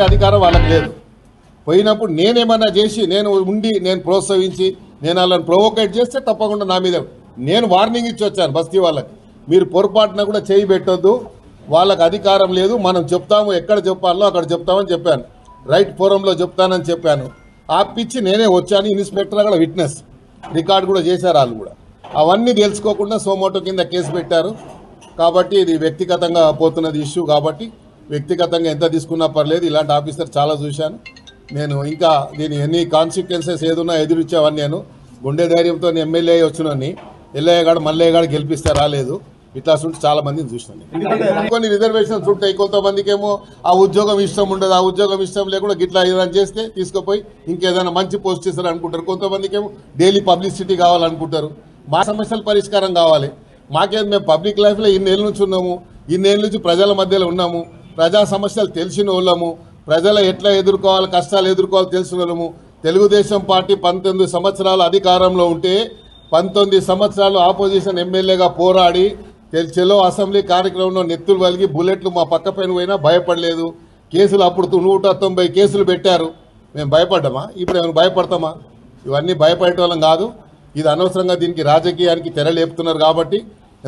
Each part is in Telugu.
అధికారం వాళ్ళకి లేదు. పోయినప్పుడు నేనేమన్నా చేసి నేను ఉండి నేను ప్రోత్సహించి నేను వాళ్ళని ప్రొవోకేట్ చేస్తే తప్పకుండా నా మీద నేను వార్నింగ్ ఇచ్చి వచ్చాను బస్తీ వాళ్ళకి. మీరు పొరపాటున కూడా చేయి పెట్టొద్దు. వాళ్ళకి అధికారం లేదు. మనం చెప్తాము ఎక్కడ చెప్పాలో అక్కడ చెప్తామని చెప్పాను. రైట్ ఫోరంలో చెప్తానని చెప్పాను. ఆపిచ్చి నేనే వచ్చాను. ఇన్స్పెక్టర్ అక్కడ విట్నెస్. రికార్డు కూడా చేశారు వాళ్ళు కూడా. అవన్నీ తెలుసుకోకుండా సోమోటో కింద కేసు పెట్టారు. కాబట్టి ఇది వ్యక్తిగతంగా పోతున్నది ఇష్యూ కాబట్టి వ్యక్తిగతంగా ఎంత తీసుకున్నా పర్లేదు ఇలాంటి ఆఫీసర్ చాలా చూశాను. నేను ఇంకా దీని ఎన్ని కాన్సిక్వెన్సెస్ ఏదున్నా ఎదురిచ్చేవాడిని నేను. గుండె ధైర్యంతో ఎమ్మెల్యే వచ్చినని ఎల్లయ్య గారు మల్లయ్య గారు గెలిపిస్తే రాలేదు. ఇట్లా ఉంటే చాలా మందిని చూసినాను కొన్ని రిజర్వేషన్స్ ఉంటాయి కొంతమందికి ఏమో ఆ ఉద్యోగం ఇష్టం ఉండదు ఆ ఉద్యోగం ఇష్టం లేకుండా గిట్లా ఏదైనా చేస్తే తీసుకుపోయి ఇంకేదైనా మంచి పోస్ట్ ఇస్తారు అనుకుంటారు. కొంతమందికి ఏమో డైలీ పబ్లిసిటీ కావాలనుకుంటారు. మా సమస్యల పరిష్కారం కావాలి. మాకేం మేము పబ్లిక్ లైఫ్లో ఇన్నేళ్ళ నుంచి ఉన్నాము. ఇన్నేళ్ళ నుంచి ప్రజల మధ్యలో ఉన్నాము. ప్రజా సమస్యలు తెలిసిన వాళ్ళము ప్రజలు ఎట్లా ఎదుర్కోవాలి కష్టాలు ఎదుర్కోవాలి తెలిసిన వాళ్ళము. తెలుగుదేశం పార్టీ పంతొమ్మిది సంవత్సరాలు అధికారంలో ఉంటే పంతొమ్మిది సంవత్సరాలు ఆపోజిషన్ ఎమ్మెల్యేగా పోరాడి చెలో అసెంబ్లీ కార్యక్రమంలో నెత్తులు వలిగి బుల్లెట్లు మా పక్క పైన పోయినా భయపడలేదు. కేసులు అప్పుడు నూట తొంభై కేసులు పెట్టారు. మేము భయపడ్డామా? ఇప్పుడు ఏమైనా భయపడతామా? ఇవన్నీ భయపడేటోళ్ళం కాదు. ఇది అనవసరంగా దీనికి రాజకీయానికి తెరలేపుతున్నారు కాబట్టి.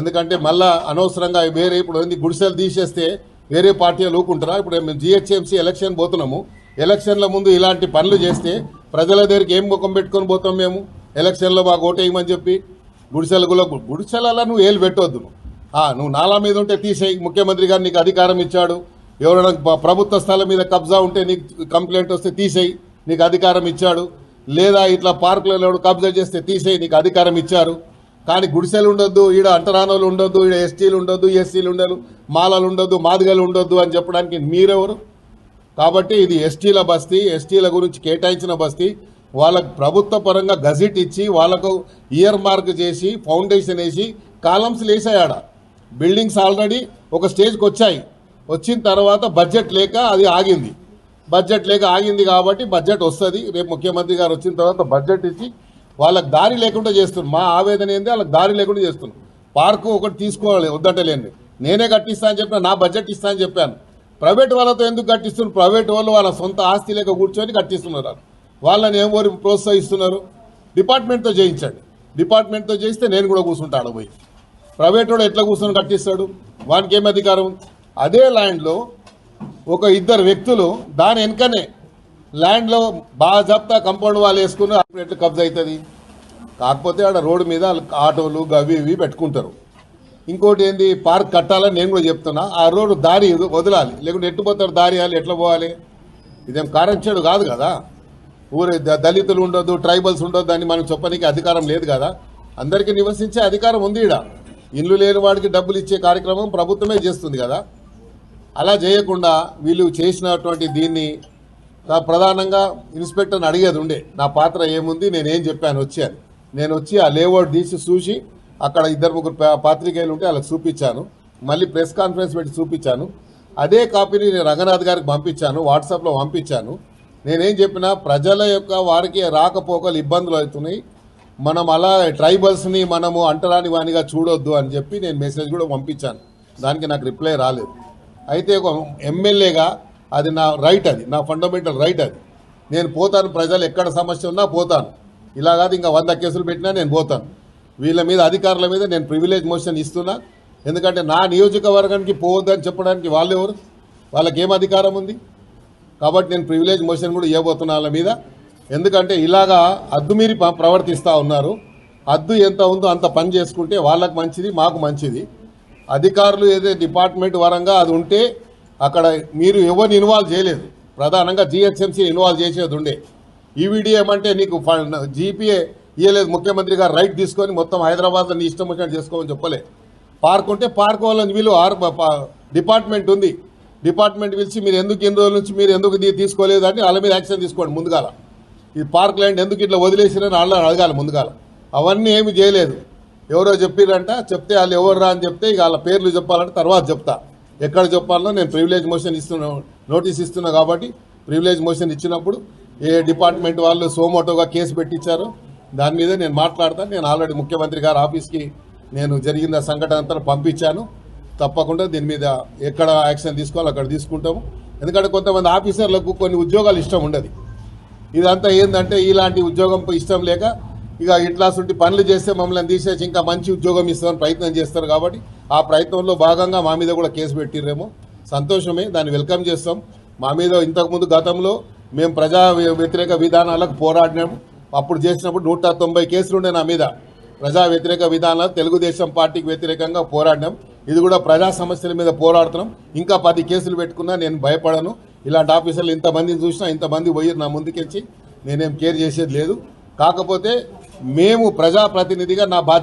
ఎందుకంటే మళ్ళా అనవసరంగా వేరే ఇప్పుడు గుడిసెలు తీసేస్తే వేరే పార్టీ ఊకుంటారా ఇప్పుడు మేము జిహెచ్ఎంసీ ఎలక్షన్ పోతున్నాము. ఎలక్షన్ల ముందు ఇలాంటి పనులు చేస్తే ప్రజల దగ్గరికి ఏం ముఖం పెట్టుకొని పోతాం మేము? ఎలక్షన్లో మాకు ఓటేయమని చెప్పి గుడిసెలలో గుడిసెలలో నువ్వు ఏలు పెట్టొద్దు నువ్వు. నాలా మీద ఉంటే తీసేయి ముఖ్యమంత్రి గారు నీకు అధికారం ఇచ్చాడు. ఎవరైనా ప్రభుత్వ స్థలం మీద కబ్జా ఉంటే నీకు కంప్లైంట్ వస్తే తీసేయి నీకు అధికారం ఇచ్చాడు. లేదా ఇట్లా పార్కులలో కబ్జా చేస్తే తీసేయి నీకు అధికారం ఇచ్చారు. కానీ గుడిసెలు ఉండొద్దు ఈడ అంటరానోళ్ళు ఉండొద్దు ఈడ ఎస్టీలు ఉండొద్దు ఎస్సీలు ఉండదు మాలలు ఉండొద్దు మాదిగలు ఉండొద్దు అని చెప్పడానికి మీరెవరు? కాబట్టి ఇది ఎస్టీల బస్తీ ఎస్టీల గురించి కేటాయించిన బస్తీ. వాళ్ళకు ప్రభుత్వ పరంగా గజిట్ ఇచ్చి వాళ్ళకు ఇయర్ మార్క్ చేసి ఫౌండేషన్ వేసి కాలమ్స్ లేసాయాడ. బిల్డింగ్స్ ఆల్రెడీ ఒక స్టేజ్కి వచ్చాయి. వచ్చిన తర్వాత బడ్జెట్ లేక అది ఆగింది. బడ్జెట్ లేక ఆగింది కాబట్టి బడ్జెట్ వస్తుంది. రేపు ముఖ్యమంత్రి గారు వచ్చిన తర్వాత బడ్జెట్ ఇచ్చి వాళ్ళకి దారి లేకుండా చేస్తున్నాం మా ఆవేదన ఏంది? వాళ్ళకి దారి లేకుండా చేస్తున్నాం పార్కు ఒకటి తీసుకోవాలి వద్దంటలేండి. నేనే కట్టిస్తా అని చెప్పిన నా బడ్జెట్ ఇస్తా అని చెప్పాను. ప్రైవేట్ వాళ్ళతో ఎందుకు కట్టిస్తున్నారు? ప్రైవేట్ వాళ్ళు వాళ్ళ సొంత ఆస్తి లేక కూర్చొని కట్టిస్తున్నారు వాళ్ళని ఏం ఊరి ప్రోత్సహిస్తున్నారు? డిపార్ట్మెంట్తో చేయించండి. డిపార్ట్మెంట్తో చేయిస్తే నేను కూడా కూర్చుంటాను పోయి. ప్రైవేట్ వాడు ఎట్లా కూర్చొని కట్టిస్తాడు? వానికి ఏం అధికారం? అదే ల్యాండ్లో ఒక ఇద్దరు వ్యక్తులు దాని వెనకనే ల్యాండ్లో బాగా జప్తా కంపౌండ్ వాళ్ళు వేసుకుని అప్పుడు ఎట్లా కబ్జా అవుతుంది? కాకపోతే ఆడ రోడ్డు మీద ఆటోలు గవి ఇవి పెట్టుకుంటారు. ఇంకోటి ఏంది? పార్క్ కట్టాలని నేను కూడా చెప్తున్నా. ఆ రోడ్డు దారి వదలాలి. లేకుంటే ఎట్టు పోతారు? దారి వేయాలి ఎట్లా పోవాలి? ఇదేం కారంచేడు కాదు కదా. ఊరే ద- దళితులు ఉండొద్దు ట్రైబల్స్ ఉండొద్దు అని మనం చెప్పడానికి అధికారం లేదు కదా. అందరికీ నివసించే అధికారం ఉంది ఈడ. ఇల్లు లేని వాడికి డబ్బులు ఇచ్చే కార్యక్రమం ప్రభుత్వమే చేస్తుంది కదా. అలా చేయకుండా వీళ్ళు చేసినటువంటి దీన్ని ప్రధానంగా ఇన్స్పెక్టర్ని అడిగేది ఉండే. నా పాత్ర ఏముంది? నేనేం చెప్పాను? వచ్చాను. నేను వచ్చి ఆ లేఅవుట్ తీసి చూసి అక్కడ ఇద్దరు ముగ్గురు పాత్రికేయులు ఉంటే వాళ్ళకి చూపించాను. మళ్ళీ ప్రెస్ కాన్ఫరెన్స్ పెట్టి చూపించాను. అదే కాపీని నేను రంగనాథ్ గారికి పంపించాను వాట్సాప్లో పంపించాను. నేనేం చెప్పినా ప్రజల యొక్క వారికి రాకపోకలు ఇబ్బందులు అవుతున్నాయి. మనం అలా ట్రైబల్స్ని మనము అంటరాని వానిగా చూడొద్దు అని చెప్పి నేను మెసేజ్ కూడా పంపించాను. దానికి నాకు రిప్లై రాలేదు. అయితే ఒక ఎమ్మెల్యేగా అది నా రైట్ అది నా ఫండమెంటల్ రైట్ అది. నేను పోతాను ప్రజలు ఎక్కడ సమస్య ఉన్నా పోతాను. ఇలా కాదు ఇంకా వంద కేసులు పెట్టినా నేను పోతాను వీళ్ళ మీద అధికారుల మీద నేను ప్రివిలేజ్ మోషన్ ఇస్తున్నా. ఎందుకంటే నా నియోజకవర్గానికి పోవద్దని చెప్పడానికి వాళ్ళు ఎవరు వాళ్ళకి ఏం అధికారం ఉంది? కాబట్టి నేను ప్రివిలేజ్ మోషన్ కూడా ఇవ్వబోతున్నా వాళ్ళ మీద. ఎందుకంటే ఇలాగా అద్దు మీరి ప్రవర్తిస్తూ ఉన్నారు. అద్దు ఎంత ఉందో అంత పని చేసుకుంటే వాళ్ళకి మంచిది మాకు మంచిది. అధికారులు ఏదైతే డిపార్ట్మెంట్ వరంగా అది ఉంటే అక్కడ మీరు ఎవరిని ఇన్వాల్వ్ చేయలేదు. ప్రధానంగా జిహెచ్ఎంసీ ఇన్వాల్వ్ చేసేది ఉండే. ఈవీడీ ఏమంటే నీకు జీపీఏ ఇవ్వలేదు ముఖ్యమంత్రి గారు రైట్ తీసుకొని మొత్తం హైదరాబాద్లో నీ ఇష్టం వచ్చినట్టు చేసుకోమని చెప్పలే. పార్క్ ఉంటే పార్క్ వాళ్ళని వీళ్ళు ఆరు డిపార్ట్మెంట్ ఉంది. డిపార్ట్మెంట్ పిలిచి మీరు ఎందుకు ఎన్ని రోజుల నుంచి మీరు ఎందుకు తీసుకోలేదు అని వాళ్ళ మీద యాక్షన్ తీసుకోండి ముందుగాల. ఈ పార్క్ ల్యాండ్ ఎందుకు ఇట్లా వదిలేసిరని వాళ్ళని అడగాలి ముందుగాల. అవన్నీ ఏమి చేయలేదు. ఎవరో చెప్పిరంట చెప్తే వాళ్ళు ఎవర్రా అని చెప్తే ఇక వాళ్ళ పేర్లు చెప్పాలంటే తర్వాత చెప్తా. ఎక్కడ చెప్పాలనో నేను ప్రివిలేజ్ మోషన్ ఇస్తున్నా నోటీస్ ఇస్తున్నా కాబట్టి ప్రివిలేజ్ మోషన్ ఇచ్చినప్పుడు ఏ డిపార్ట్మెంట్ వాళ్ళు సోమోటోగా కేసు పెట్టించారు? దాని మీద నేను మాట్లాడతాను. నేను ఆల్రెడీ ముఖ్యమంత్రి గారి ఆఫీస్కి నేను జరిగిన సంఘటన అంతా పంపించాను. తప్పకుండా దీని మీద ఎక్కడ యాక్షన్ తీసుకోవాలో అక్కడ తీసుకుంటాము. ఎందుకంటే కొంతమంది ఆఫీసర్లకు కొన్ని ఉద్యోగాలు ఇష్టం ఉండదు. ఇదంతా ఏంటంటే ఇలాంటి ఉద్యోగం ఇష్టం లేక ఇక ఇట్లాంటి పనులు చేస్తే మమ్మల్ని తీసేసి ఇంకా మంచి ఉద్యోగం ఇస్తామని ప్రయత్నం చేస్తారు కాబట్టి ఆ ప్రయత్నంలో భాగంగా మా మీద కూడా కేసు పెట్టిర్రేమో. సంతోషమే. దాన్ని వెల్కమ్ చేస్తాం. మా మీద ఇంతకుముందు గతంలో మేము ప్రజా వ్యతిరేక విధానాలకు పోరాడినాము. అప్పుడు చేసినప్పుడు నూట తొంభై కేసులు ఉండే నా మీద ప్రజా వ్యతిరేక విధానాలు తెలుగుదేశం పార్టీకి వ్యతిరేకంగా పోరాడినాం. ఇది కూడా ప్రజా సమస్యల మీద పోరాడుతున్నాం. ఇంకా పది కేసులు పెట్టుకున్నా నేను భయపడను. ఇలాంటి ఆఫీసర్లు ఇంతమందిని చూసినా ఇంతమంది పోయి నా ముందుకెచ్చి నేనేం కేర్ చేసేది లేదు. కాకపోతే మేము ప్రజాప్రతినిధిగా నా బాధ్యత